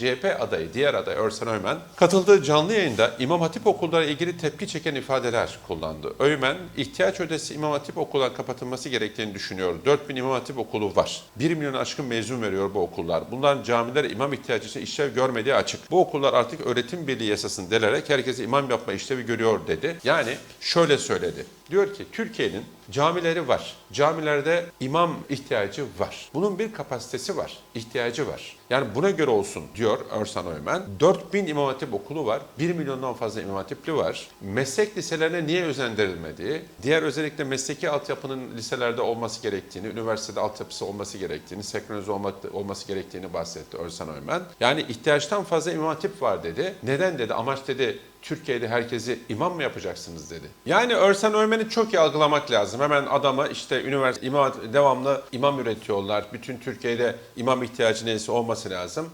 CHP adayı, diğer aday Örsen Öymen katıldığı canlı yayında İmam Hatip okulları ilgili tepki çeken ifadeler kullandı. Öymen, ihtiyaç ödesi İmam Hatip okulların kapatılması gerektiğini düşünüyor. 4000 İmam Hatip okulu var. 1 milyon aşkın mezun veriyor bu okullar. Bunların camiler imam ihtiyacı için işlev görmediği açık. Bu okullar artık öğretim birliği yasasını delerek herkese imam yapma işlevi görüyor dedi. Yani şöyle söyledi. Diyor ki Türkiye'nin camileri var. Camilerde imam ihtiyacı var. Bunun bir kapasitesi var, ihtiyacı var. Yani buna göre olsun diyor Örsan Öymen. 4000 İmam Hatip okulu var. 1 milyondan fazla İmam Hatipli var. Meslek liselerine niye özendirilmediği, diğer özellikle mesleki altyapının liselerde olması gerektiğini, üniversitede altyapısı olması gerektiğini, senkronize olması gerektiğini bahsetti Örsan Öymen. Yani ihtiyaçtan fazla İmam Hatip var dedi. Neden dedi? Amaç dedi Türkiye'de herkesi imam mı yapacaksınız dedi. Yani Örsen Öymen'i çok iyi algılamak lazım. Hemen adamı işte üniversite imam devamlı imam üretiyorlar. Bütün Türkiye'de imam ihtiyacı neyse olması lazım.